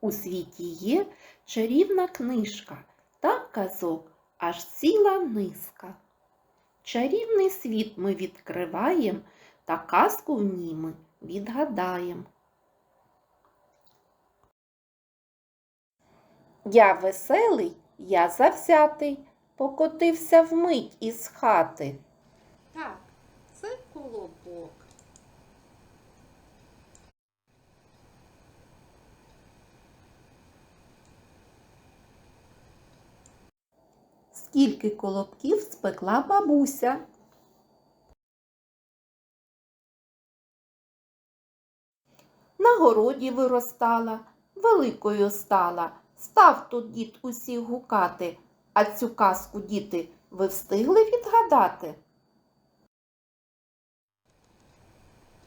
У світі є чарівна книжка та казок аж ціла низка. Чарівний світ ми відкриваєм та казку в ній ми відгадаєм. Я веселий, я завзятий, покотився вмить із хати. Так, це колобок. Скільки колобків спекла бабуся. На городі виростала, великою стала. Став тут дід усіх гукати. А цю казку, діти, ви встигли відгадати?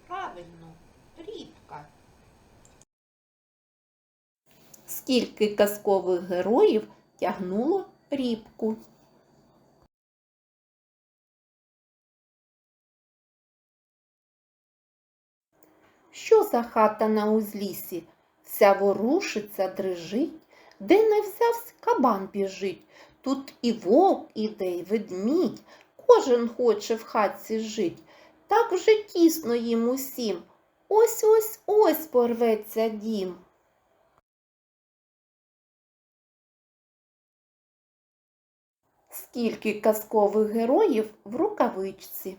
Правильно, рібка. Скільки казкових героїв тягнуло рібку. Що за хата на узлісі? Вся ворушиться, дрижить, де не взявсь, кабан біжить. Тут і вовк іде, і ведмідь, кожен хоче в хатці жить. Так вже тісно їм усім. Ось ось ось порветься дім. Скільки казкових героїв в рукавичці.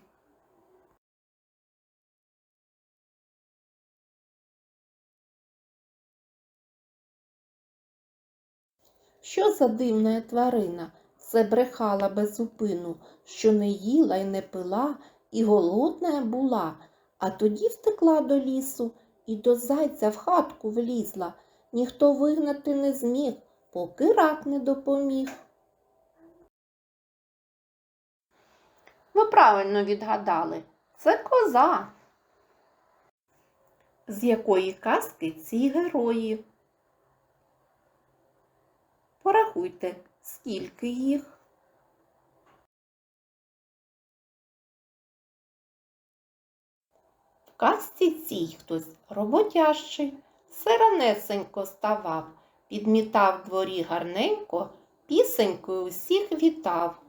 Що за дивна тварина? Це брехала без зупину, що не їла й не пила, і голодна була, а тоді втекла до лісу і до зайця в хатку влізла. Ніхто вигнати не зміг, поки рак не допоміг. Ви правильно відгадали. Це коза. З якої казки ці герої? Порахуйте, скільки їх. В казці цій хтось роботящий, сиранесенько ставав, підмітав дворі гарненько, пісенькою усіх вітав.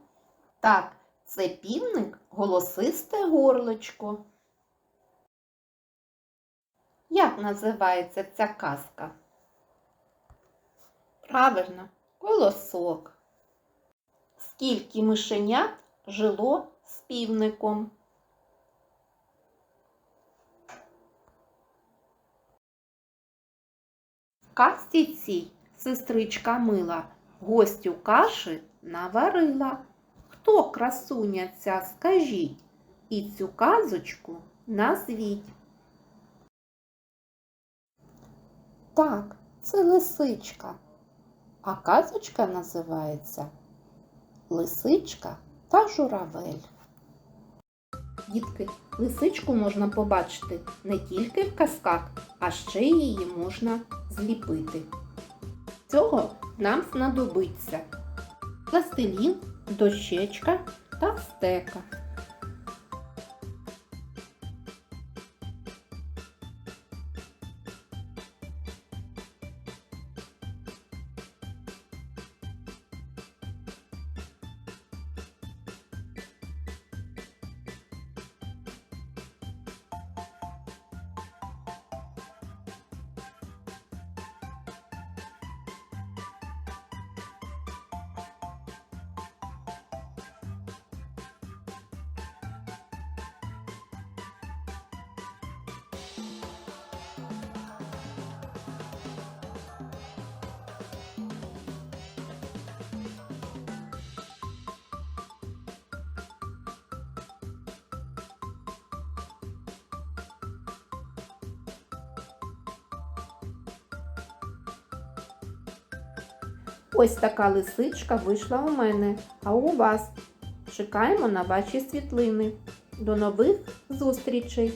Так, це півник голосисте горличко. Як називається ця казка? Правильно, колосок. Скільки мишенят жило з півником? В казці цій сестричка мила гостю каші наварила. Хто красуня ця, скажіть, і цю казочку назвіть. Так, це лисичка. А казочка називається Лисичка та журавель. Дітки, лисичку можна побачити не тільки в казках, а ще її можна зліпити. Цього нам знадобиться пластилін, дощечка та стека. Ось така лисичка вийшла у мене, а у вас. Чекаємо на ваші світлини. До нових зустрічей!